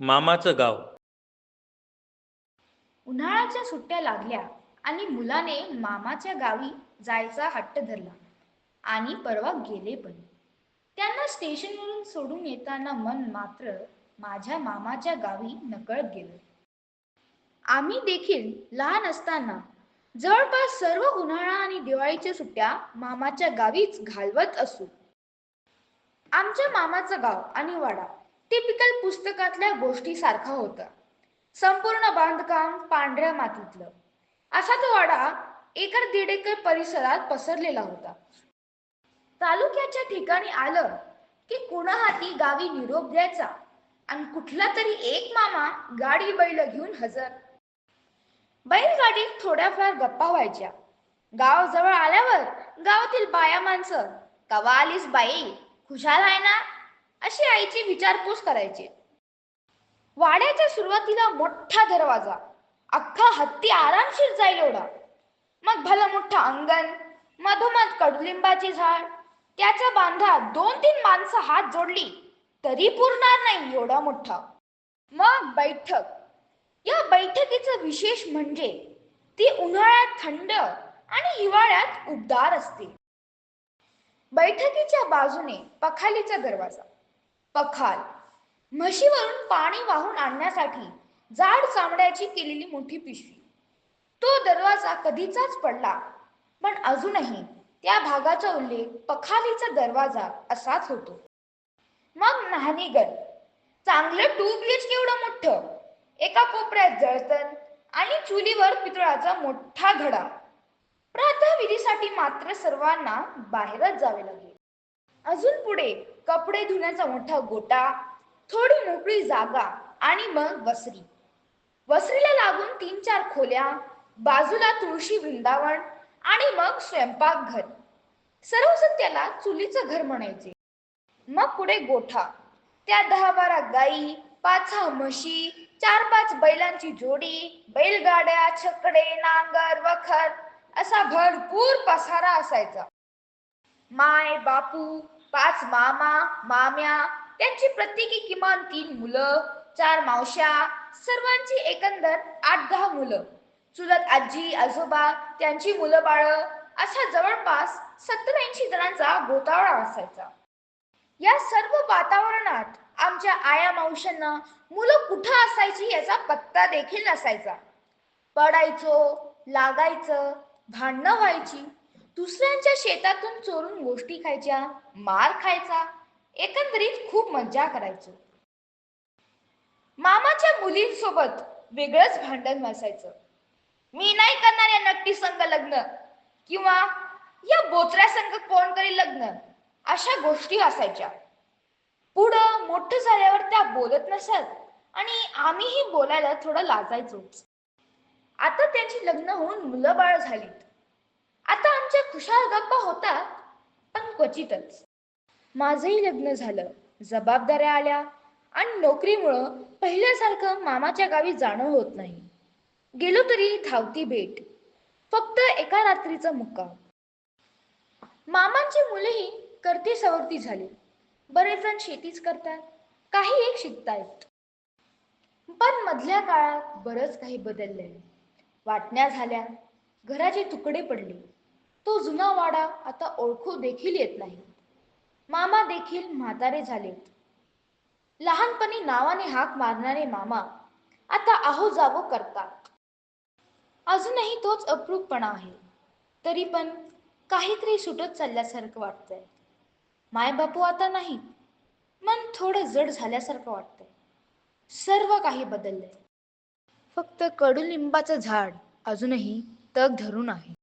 मामाचं गाव. उन्हाळ्याच्या सुट्ट्या लागल्या आणि मुलाने मामाच्या गावी जायचा हट्ट धरला. आणि परवा गेले पण. त्यांना स्टेशनवरून सोडून येताना मन मात्र माझ्या मामाच्या गावी नकळत गेलं. आम्ही देखील लहान असताना जवळपास सर्व उन्हाळा आणि दिवाळीच्या सुट्ट्या मामाच्या गावीच घालवत असू. आमच्या मामाचं गाव आणि वाडा टिपिकल पुस्तकातल्या गोष्टीसारखा होता. संपूर्ण बांधकाम पांढऱ्या मातीतलं. असा तो वाडा एकर दीड एकर परिसरात पसरलेला होता. तालुक्याच्या ठिकाणी आलं की कुणा हाती गावी निरोप द्यायचा आणि कुठला तरी एक मामा गाडी बैल घेऊन हजर. बैलगाडीत थोड्याफार गप्पा व्हायच्या. गाव जवळ आल्यावर गावातील बाया माणसं कवा आलीस बाई खुशाल आहे ना? अशी आईची विचारपूस करायची. वाड्याच्या सुरुवातीला मोठा दरवाजा. अख्खा हत्ती आरामशीर जाईल एवढा. मग भलं मोठा अंगण मधोमध कडुलिंबाचे झाड त्याच्या बांधा दोन तीन माणसं हात जोडली तरी पुरणार नाही एवढा मोठा. मग बैठक. या बैठकीचं विशेष म्हणजे ती उन्हाळ्यात थंड आणि हिवाळ्यात उबदार असते. बैठकीच्या बाजूने पखालीचा दरवाजा. पखाल. म्हशीवरून पाणी वाहून आणण्यासाठी जाड चामड्याची केलेली मोठी पिशवी. तो दरवाजा कधीचाच पडला पण अजूनही त्या भागाचा उल्लेख पखालीचा दरवाजा असाच होतो. मग न्हाणीगड चांगलं टू बी एच केवढं मोठं? एका कोपऱ्यात जळतन आणि चुलीवर पितळाचा मोठा घडा. प्रातःविधीसाठी मात्र सर्वांना बाहेरच जावे लागेल. अजून पुढे कपडे धुण्याचा मोठा गोटा थोडी मोकळी जागा आणि मग वसरी. वसरीला लागून तीन चार खोल्या बाजूला तुळशी वृंदावन आणि मग स्वयंपाकघर. सर्वजण त्याला चुलीचं घर म्हणायचे. मग पुढे गोठा. त्या दहा बारा गाई पाच सहा म्हशी चार पाच बैलांची जोडी बैलगाड्या छकडे नांगर वखर असा भरपूर पसारा असायचा. माय बापू पाच मामा माम्या त्यांची प्रत्येकी किमान तीन मुलं चार मावश्या सर्वांची एकंदर आठ दहा मुलं. चुलत आजी आजोबा त्यांची मुलं बाळ अशा जवळपास सत्तर ऐंशी जणांचा गोतावळा असायचा. या सर्व वातावरणात आमच्या आया मावशांना मुलं कुठं असायची याचा पत्ता देखील नसायचा. पडायचो लागायचं भांडणं व्हायची दुसऱ्यांच्या शेतातून चोरून गोष्टी खायच्या मार खायचा एकंदरीत खूप मज्जा करायचो. मामाच्या मुलींसोबत वेगळंच भांडण नसायचं मी नाही करणार या नक्की संघ लग्न किंवा या बोचऱ्या संघ कोण करी लग्न अशा गोष्टी असायच्या पुढं मोठं झाल्यावर त्या बोलत नसत आणि आम्हीही बोलायला थोडं लाजायचोच आता त्यांची लग्न होऊन मुलं बाळ झालीत. आता आमच्या खुशाल गप्पा होतात पण क्वचितच. माझंही लग्न झालं जबाबदाऱ्या आल्या आणि नोकरीमुळं पहिल्यासारखं मामाच्या गावी जाणं होत नाही. गेलो तरी धावती भेट फक्त एका रात्रीचा मुक्काम. मामांची मुलेही करते सवरती झाली. बरेच जण शेतीच करतात काही एक शिकतायत. पण मधल्या काळात बरंच काही बदललंय. वाटण्या झाल्या घराचे तुकडे पडले. तो जुना वाडा आता ओळखू देखील येत नाही. मामा देखील म्हातारे झालेत लहानपणी नावाने हाक मारणारे मामा आता आहो जावो करतात. अजूनही तोच अप्रूपपणा आहे. तरी पण काहीतरी सुटत चालल्यासारखं वाटतंय. मायबापू आता नाही. मन थोडं जड झाल्यासारखं वाटतंय. सर्व काही बदललंय. फक्त कडुलिंबाचं झाड अजूनही तग धरून आहे.